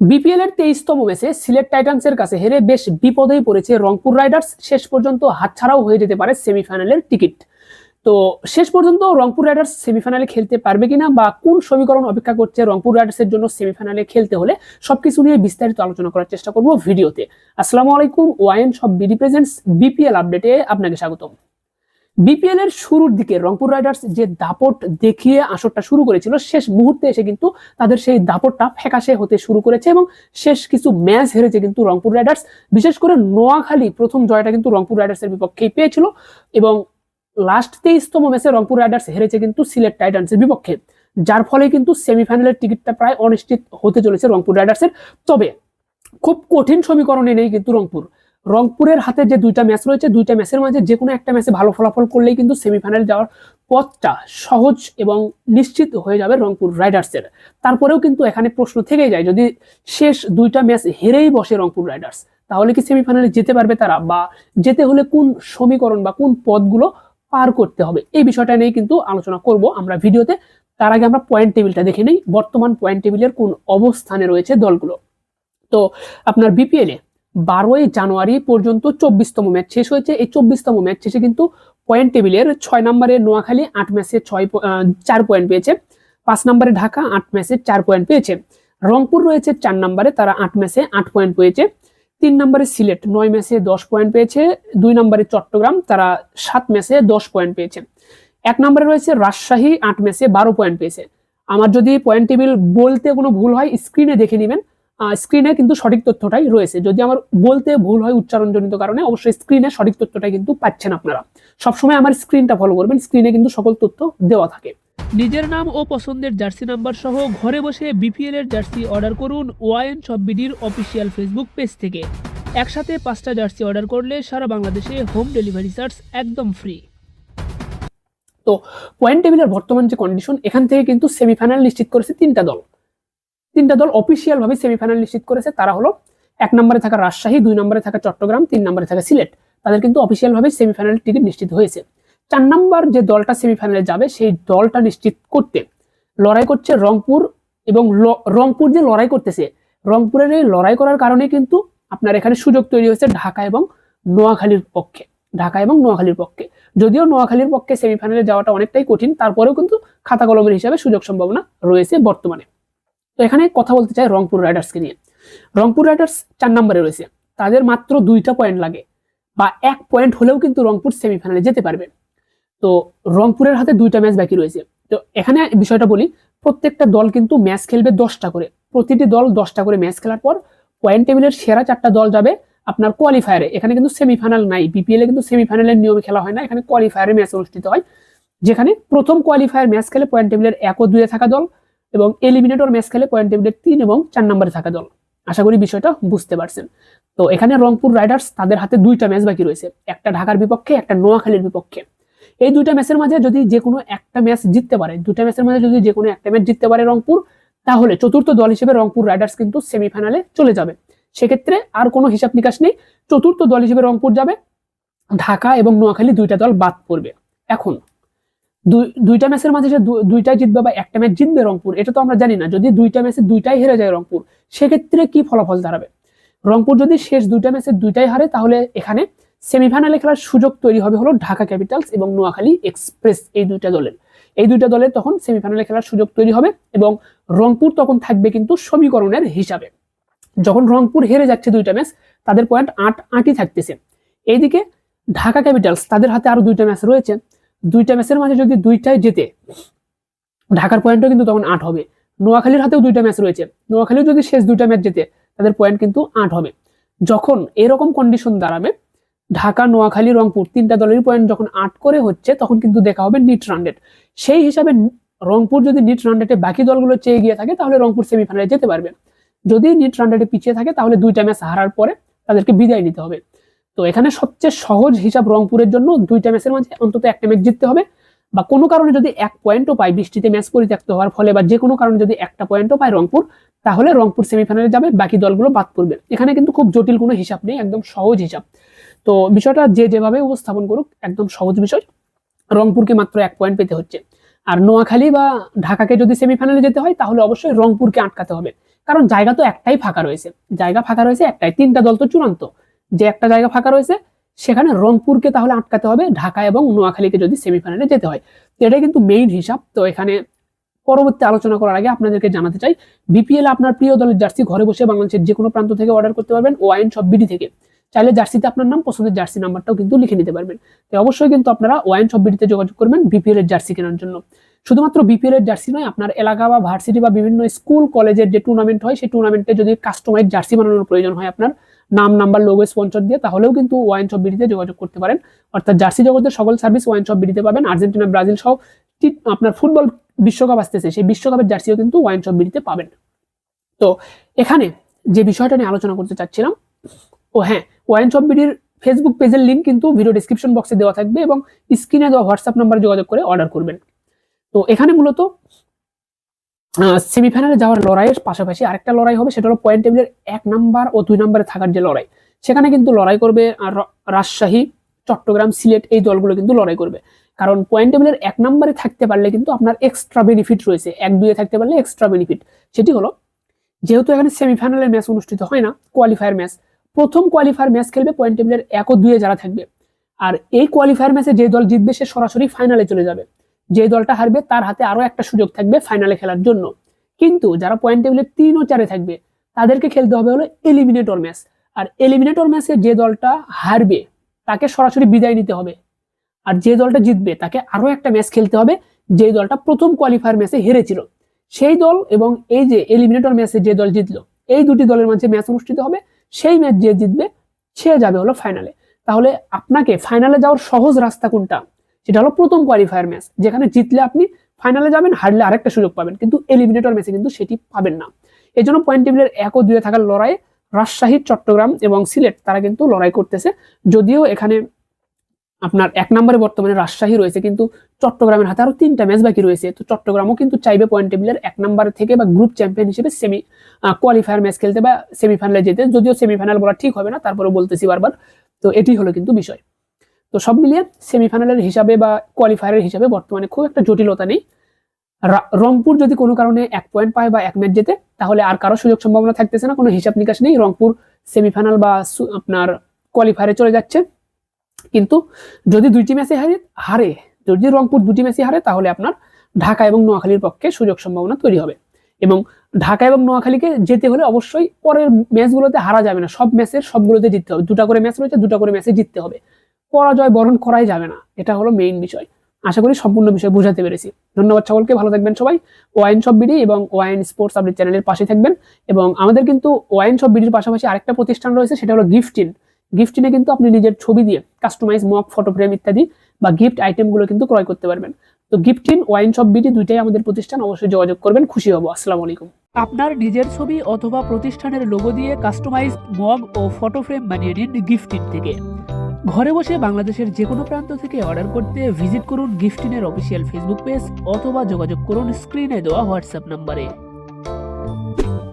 BPL এর তেইশতম ম্যাচে সিলেট টাইটান্সের কাছে হেরে বেশ বিপদেই পড়েছে রংপুর রাইডার্স। শেষ পর্যন্ত হাতছাড়াও হয়ে যেতে পারে সেমিফাইনালের টিকিট। তো শেষ পর্যন্ত রংপুর রাইডার্স সেমিফাইনালে খেলতে পারবে কিনা বা কোন সমীকরণ অপেক্ষা করছে রংপুর রাইডার্সের জন্য সেমিফাইনালে খেলতে হলে সবকিছু নিয়ে বিস্তারিত আলোচনা করার চেষ্টা করব ভিডিওতে। আসসালামু আলাইকুম ওয়াইন সব বিডি প্রেজেন্টস বিপিএল আপডেটে আপনাকে স্বাগতম। বিপিএল এর শুরুর দিকে রংপুর রাইডার্স যে দাপট দেখিয়ে আসরটা শুরু করেছিল, শেষ মুহূর্তে এসে কিন্তু তাদের সেই দাপটটা ফ্যাকাশে হতে শুরু করেছে এবং শেষ কিছু ম্যাচ হেরেছে কিন্তু রংপুর রাইডার্স। বিশেষ করে নোয়াখালী প্রথম জয়টা কিন্তু রংপুর রাইডার্সের বিপক্ষেই পেয়েছিল এবং লাস্ট তেইশতম ম্যাচে রংপুর রাইডার্স হেরেছে কিন্তু সিলেট টাইটান্সের বিপক্ষে। যার ফলে কিন্তু সেমিফাইনালের টিকিটটা প্রায় অনিশ্চিত হতে চলেছে রংপুর রাইডার্সের। তবে খুব কঠিন সমীকরণে নেই কিন্তু রংপুর। রংপুরের হাতে যে দুইটা ম্যাচ রয়েছে, দুইটা ম্যাচের মাঝে যে কোনো একটা ম্যাচে ভালো ফলাফল করলেই কিন্তু সেমিফাইনাল যাওয়ার পথটা সহজ এবং নিশ্চিত হয়ে যাবে রংপুর রাইডার্সের। তারপরেও কিন্তু এখানে প্রশ্ন থেকেই যায়, যদি শেষ দুইটা ম্যাচ হেরেই বসে রংপুর রাইডার্স, তাহলে কি সেমিফাইনালে যেতে পারবে তারা? বা যেতে হলে কোন সমীকরণ বা কোন পদগুলো পার করতে হবে? এই বিষয়টা নিয়ে কিন্তু আলোচনা করব আমরা ভিডিওতে। তার আগে আমরা পয়েন্ট টেবিলটা দেখে নিই, বর্তমান পয়েন্ট টেবিলের কোন অবস্থানে রয়েছে দলগুলো। তো আপনার বিপিএল বারোই জানুয়ারি পর্যন্ত চব্বিশতম ম্যাচ শেষ হয়েছে। এই চব্বিশতম ম্যাচ শেষে কিন্তু পয়েন্ট টেবিলের ছয় নম্বরে নোয়াখালী আট ম্যাচে ছয় চার পয়েন্ট পেয়েছে। পাঁচ নম্বরে ঢাকা আট ম্যাচে চার পয়েন্ট পেয়েছে। রংপুর রয়েছে চার নম্বরে, তারা আট ম্যাচে আট পয়েন্ট পেয়েছে। তিন নম্বরে সিলেট নয় ম্যাচে দশ পয়েন্ট পেয়েছে। দুই নম্বরে চট্টগ্রাম, তারা সাত ম্যাচে দশ পয়েন্ট পেয়েছে। এক নম্বরে রয়েছে রাজশাহী, আট ম্যাচে বারো পয়েন্ট পেয়েছে। আমার যদি পয়েন্ট টেবিল বলতে কোনো ভুল হয়, স্ক্রিনে দেখে নেবেন। স্ক্রিনে কিন্তু সঠিক তথ্যটাই রয়েছে। যদি আমার বলতে ভুল হয় উচ্চারণজনিত কারণে, অবশ্যই স্ক্রিনে সঠিক তথ্যটাই কিন্তু পাচ্ছেন আপনারা। সবসময় আমার স্ক্রিনটা ফলো করবেন স্ক্রিনে কিন্তু সকল তথ্য দেওয়া থাকে। নিজের নাম ও পছন্দের জার্সি নাম্বার সহ ঘরে বসে বিপিএল এর জার্সি অর্ডার করুন ওয়াইন বিডির অফিসিয়াল ফেসবুক পেজ থেকে। একসাথে পাঁচটা জার্সি অর্ডার করলে সারা বাংলাদেশে হোম ডেলিভারি চার্জ একদম ফ্রি তো পয়েন্ট টেবিলের বর্তমান যে কন্ডিশন এখান থেকে কিন্তু সেমিফাইনাল নিশ্চিত করেছে তিনটা দল। তিনটা দল অফিসিয়াল ভাবে সেমিফাইনাল নিশ্চিত করেছে, তারা হলো এক নম্বরে থাকা রাজশাহী, দুই নম্বরে থাকা চট্টগ্রাম, তিন নম্বরে থাকা সিলেট। তাদের কিন্তু অফিসিয়াল ভাবে সেমিফাইনাল টিকিট নিশ্চিত হয়েছে। চার নম্বর যে দলটা সেমিফাইনালে যাবে, সেই দলটা নিশ্চিত করতে লড়াই করছে রংপুর এবং রংপুর যে লড়াই করতেছে, রংপুরের এই লড়াই করার কারণে কিন্তু আপনার এখানে সুযোগ তৈরি হয়েছে ঢাকা এবং নোয়াখালীর পক্ষে, ঢাকা এবং নোয়াখালীর পক্ষে। যদিও নোয়াখালীর পক্ষে সেমিফাইনালে যাওয়াটা অনেকটাই কঠিন, তারপরেও কিন্তু খাতা কলমের হিসাবে সুযোগ সম্ভাবনা রয়েছে বর্তমানে। তো এখানে কথা বলতে চাই রংপুর রাইডার্সকে নিয়ে। রংপুর রাইডার্স চার নম্বরে রয়েছে। তাদের মাত্র দুইটা পয়েন্ট লাগে বা এক পয়েন্ট হলেও কিন্তু রংপুর সেমিফাইনালে যেতে পারবে। তো রংপুরের হাতে দুইটা ম্যাচ বাকি রয়েছে। তো এখানে বিষয়টা বলি, প্রত্যেকটা দল কিন্তু ম্যাচ খেলবে দশটা করে। প্রতিটি দল দশটা করে ম্যাচ খেলার পর পয়েন্ট টেবিলের সেরা চারটা দল যাবে আপনার কোয়ালিফায়ারে এখানে কিন্তু সেমিফাইনাল নাই। বিপিএল কিন্তু সেমিফাইনালের নিয়মে খেলা হয় না। এখানে কোয়ালিফায়ারে ম্যাচ অনুষ্ঠিত হয়। যেখানে প্রথম কোয়ালিফায়ার ম্যাচ খেলে পয়েন্ট টেবিলের এক ও দুয়ে থাকা দল। এবং এলিমিনেটর ম্যাচ খেলে পয়েন্ট টেবিলের তিন এবং চার নম্বরে থাকা দল। আশা করি বিষয়টা বুঝতে পারছেন। তো এখানে রংপুর রাইডার্স তাদের হাতে দুইটা ম্যাচ বাকি রয়েছে। একটা ঢাকার বিপক্ষে, একটা নোয়াখালীর বিপক্ষে। এই দুইটা ম্যাচের মাঝে যদি যে কোনো একটা ম্যাচ জিততে পারে, দুইটা ম্যাচের মাঝে যদি যে কোনো একটা ম্যাচ জিততে পারে রংপুর, তাহলে চতুর্থ দল হিসেবে রংপুর রাইডার্স কিন্তু সেমিফাইনালে চলে যাবে। সেক্ষেত্রে আর কোনো হিসাব নিকাশ নেই। চতুর্থ দল হিসেবে রংপুর যাবে। ঢাকা এবং নোয়াখালী দুইটা দল বাদ পড়বে। এখন দুইটা ম্যাচের মাঝে দুইটাই জিতবে বা একটা ম্যাচ জিতবে রংপুর, এটা তো আমরা জানি না। যদি দুইটা ম্যাচে দুইটাই হেরে যায় রংপুর, সেক্ষেত্রে কি ফলাফল দাঁড়াবে? রংপুর যদি শেষ দুইটা ম্যাচে দুইটাই হারে, তাহলে এখানে সেমিফাইনালে খেলার সুযোগ তৈরি হবে হলো ঢাকা ক্যাপিটালস এবং নোয়াখালী এক্সপ্রেস, এই দুইটা দলের। এই দুইটা দলের তখন সেমিফাইনালে খেলার সুযোগ তৈরি হবে এবং রংপুর তখন থাকবে কিন্তু সমীকরণের হিসাবে। যখন রংপুর হেরে যাচ্ছে দুইটা ম্যাচ, তাদের পয়েন্ট আট আটই থাকতেছে। এইদিকে ঢাকা ক্যাপিটালস, তাদের হাতে আরও দুইটা ম্যাচ রয়েছে। দুইটা ম্যাচের মাঝে যদি দুইটাই জেতে, ঢাকার পয়েন্টও কিন্তু তখন আট হবে। নোয়াখালীর হাতেও দুইটা ম্যাচ রয়েছে। নোয়াখালীও যদি শেষ দুইটা ম্যাচ জেতে, তাদের পয়েন্ট কিন্তু আট হবে। যখন এরকম কন্ডিশন দাঁড়াবে, ঢাকা, নোয়াখালী, রংপুর তিনটা দলেরই পয়েন্ট যখন আট করে হচ্ছে, তখন কিন্তু দেখা হবে নিট রানডেট সেই হিসাবে রংপুর যদি নিট রানডেটে বাকি দলগুলো চেয়ে গিয়ে থাকে, তাহলে রংপুর সেমিফাইনালে যেতে পারবে। যদি নিট রানডেটে পিছিয়ে থাকে, তাহলে দুইটা ম্যাচ হারার পরে তাদেরকে বিদায় নিতে হবে। তো এখানে সবচেয়ে সহজ হিসাব রংপুরের জন্য দুইটা ম্যাচের মাঝে অন্তত একটা ম্যাচ জিততে হবে বা কোনো কারণে যদি এক পয়েন্টও পায় বৃষ্টিতে ম্যাচ পরিত্যক্ত হওয়ার ফলে বা যে কোনো কারণে যদি একটা পয়েন্টও পায় রংপুর, তাহলে রংপুর সেমিফাইনালে যাবে, বাকি দলগুলো বাদ পড়বে। এখানে কিন্তু খুব জটিল কোনো হিসাব নেই, একদম সহজ হিসাব। তো বিষয়টা যে যেভাবে উপস্থাপন করুক, একদম সহজ বিষয়। রংপুরকে মাত্র এক পয়েন্ট পেতে হচ্ছে। আর নোয়াখালী বা ঢাকাকে যদি সেমিফাইনালে যেতে হয়, তাহলে অবশ্যই রংপুরকে আটকাতে হবে। কারণ জায়গা তো একটাই ফাঁকা রয়েছে। জায়গা ফাঁকা রয়েছে একটাই, তিনটা দল তো চূড়ান্ত। যে একটা জায়গা ফাঁকা রয়েছে, সেখানে রংপুরকে তাহলে আটকাতে হবে, ঢাকা এবং নোয়াখালীকে যদি সেমিফাইনালে যেতে হয়। তো এটাই কিন্তু মেইন হিসাব। তো এখানে পরবর্তী আলোচনা করার আগে আপনাদেরকে জানাতে চাই বিপিএল আপনার প্রিয় দলের জার্সি ঘরে বসে বাংলাদেশের যে কোনো প্রান্ত থেকে অর্ডার করতে পারবেন ওয়াইন সব বিডি থেকে। চাইলে জার্সিতে আপনার নাম, পছন্দের জার্সি নাম্বারটাও কিন্তু লিখে নিতে পারবেন। তো অবশ্যই কিন্তু আপনারা ওয়াইন সব বিডিতে যোগাযোগ করবেন বিপিএল এর জার্সি কেনার জন্য। শুধুমাত্র বিপিএল এর জার্সি নয়, আপনার এলাকা বা ভার্সিটি বা বিভিন্ন স্কুল, কলেজের যে টুর্নামেন্ট হয়, সেই টুর্নামেন্টে যদি কাস্টমাইজ জার্সি বানানোর প্রয়োজন হয় আপনার নাম, নাম্বার লোগো স্পন্সর দিয়ে তাহলেও কিন্তু ওয়াইন শপ বিডিতে যোগাযোগ করতে পারেন। অর্থাৎ জার্সি জগতের সকল সার্ভিস ওয়াইন শপ বিডিতে পাবেন। আর্জেন্টিনা, ব্রাজিল সহ আপনার ফুটবল বিশ্বকাপ আসতেছে, সেই বিশ্বকাপের জার্সিও কিন্তু ওয়াইন শপ বিডিতে পাবেন। তো এখানে যে বিষয়টা নিয়ে আলোচনা করতে চাচ্ছিলাম, ও হ্যাঁ ওয়াইন শপ বিডির ফেসবুক পেজের লিঙ্ক কিন্তু ভিডিও ডিসক্রিপশন বক্সে দেওয়া থাকবে এবং স্ক্রিনে দেওয়া হোয়াটসঅ্যাপ নাম্বারে যোগাযোগ করে অর্ডার করবেন। তো এখানে মূলত সেমিফাইনালে যাওয়ার লড়াইয়ের পাশাপাশি আরেকটা লড়াই হবে, সেটা হলো পয়েন্ট টেবিলের এক নাম্বার ও দুই নাম্বারে থাকার যে লড়াই। সেখানে কিন্তু লড়াই করবে রাজশাহী, চট্টগ্রাম, সিলেট এই দলগুলো কিন্তু লড়াই করবে। কারণ পয়েন্ট টেবিলের এক নম্বরে থাকতে পারলে কিন্তু আপনার এক্সট্রা বেনিফিট রয়েছে, এক দুয়ে থাকতে পারলে এক্সট্রা বেনিফিট সেটি হলো, যেহেতু এখানে সেমিফাইনালের ম্যাচ অনুষ্ঠিত হয় না কোয়ালিফায়ার ম্যাচ প্রথম কোয়ালিফায়ার ম্যাচ খেলবে পয়েন্ট টেবিলের এক ও দুয়ে যারা থাকবে। আর এই কোয়ালিফায়ার ম্যাচে যে দল জিতবে, সে সরাসরি ফাইনালে চলে যাবে। যে দলটা হারবে তার হাতে আরও একটা সুযোগ থাকবে ফাইনালে খেলার জন্য। কিন্তু যারা পয়েন্ট টেবিলে তিন ও চারে থাকবে, তাদেরকে খেলতে হবে হলো এলিমিনেটর ম্যাচ আর এলিমিনেটর ম্যাচে যে দলটা হারবে, তাকে সরাসরি বিদায় নিতে হবে। আর যে দলটা জিতবে, তাকে আরও একটা ম্যাচ খেলতে হবে, যে দলটা প্রথম কোয়ালিফায়ার ম্যাচে হেরেছিল। সেই দল এবং এই যে এলিমিনেটর ম্যাচে যে দল জিতলো, এই দুটি দলের মাঝে ম্যাচ অনুষ্ঠিত হবে। সেই ম্যাচ যে জিতবে, সে যাবে হলো ফাইনালে তাহলে আপনাকে ফাইনালে যাওয়ার সহজ রাস্তা কোনটা? সেটা হলো প্রথম কোয়ালিফায়ার ম্যাচ যেখানে জিতলে আপনি ফাইনালে যাবেন, হারলে আরেকটা সুযোগ পাবেন, কিন্তু এলিমিনেটর ম্যাচে কিন্তু সেটি পাবেন না। এই জন্য পয়েন্ট টেবিলের এক ও দুয়ে থাকার লড়াই রাজশাহী, চট্টগ্রাম এবং সিলেট, তারা কিন্তু লড়াই করতেছে। যদিও এখানে আপনার এক নম্বরে বর্তমানে রাজশাহী রয়েছে, কিন্তু চট্টগ্রামের হাতে আরও তিনটা ম্যাচ বাকি রয়েছে। তো চট্টগ্রামও কিন্তু চাইবে পয়েন্ট টেবিলের এক নম্বর থেকে বা গ্রুপ চ্যাম্পিয়ন হিসেবে সেমি কোয়ালিফায়ার ম্যাচ খেলতে বা সেমিফাইনালে যেতে। যদিও সেমিফাইনাল বলা ঠিক হবে না তারপরে বলতেছি বারবার। তো এটি হলো কিন্তু বিষয়। তো সব মিলিয়ে সেমিফাইনালের হিসাবে বা কোয়ালিফায়ারের হিসাবে বর্তমানে খুব একটা জটিলতা নেই। রংপুর যদি কোনো কারণে এক পয়েন্ট পায় বা এক ম্যাচ জেতে, তাহলে আর কারও সুযোগ সম্ভাবনা থাকতেছে না, কোনো হিসাব নিকাশ নেই। রংপুর সেমিফাইনাল বা আপনার কোয়ালিফায়ারে চলে যাচ্ছে। কিন্তু যদি দুইটি ম্যাচে হারে হারে, যদি রংপুর দুটি ম্যাচে হারে, তাহলে আপনার ঢাকা এবং নোয়াখালীর পক্ষে সুযোগ সম্ভাবনা তৈরি হবে। এবং ঢাকা এবং নোয়াখালীকে যেতে হলে অবশ্যই পরের ম্যাচগুলোতে হারা যাবে না। সব ম্যাচের সবগুলোতে জিততে হবে। দুটা করে ম্যাচ রয়েছে, দুটা করে ম্যাচে জিততে হবে। পরাজয় বরণ করাই যাবে না। এটা হলো মেইন বিষয়। আশা করি সম্পূর্ণ বিষয় বোঝাতে পেরেছি। ধন্যবাদ সকলকে, ভালো থাকবেন সবাই। ওয়াইন সব বিডি এবং ওয়াইন স্পোর্টস আপডেট চ্যানেলের পাশে থাকবেন। এবং আমাদের কিন্তু ওয়াইন সব বিডির পাশাপাশি আরেকটা প্রতিষ্ঠান রয়েছে, সেটা হলো গিফটিন গিফটিনে কিন্তু আপনি নিজের ছবি দিয়ে কাস্টমাইজ মক ফটো ফ্রেম ইত্যাদি বা গিফট আইটেমগুলো কিন্তু ক্রয় করতে পারবেন। তো গিফটিন ওয়াইন সব বিডি দুইটাই আমাদের প্রতিষ্ঠান। অবশ্যই যোগাযোগ করবেন। খুশি হব। আসসালামু আলাইকুম। আপনার নিজের ছবি অথবা প্রতিষ্ঠানের লোগো দিয়ে কাস্টমাইজ মগ ও ফটো ফ্রেম বানিয়ে নিন গিফটিন থেকে। ঘরে বসে বাংলাদেশের যে কোনো প্রান্ত থেকে অর্ডার করতে ভিজিট করুন গিফটিনের অফিসিয়াল ফেসবুক পেজ অথবা যোগাযোগ করুন স্ক্রিনে দেওয়া হোয়াটসঅ্যাপ নম্বরে।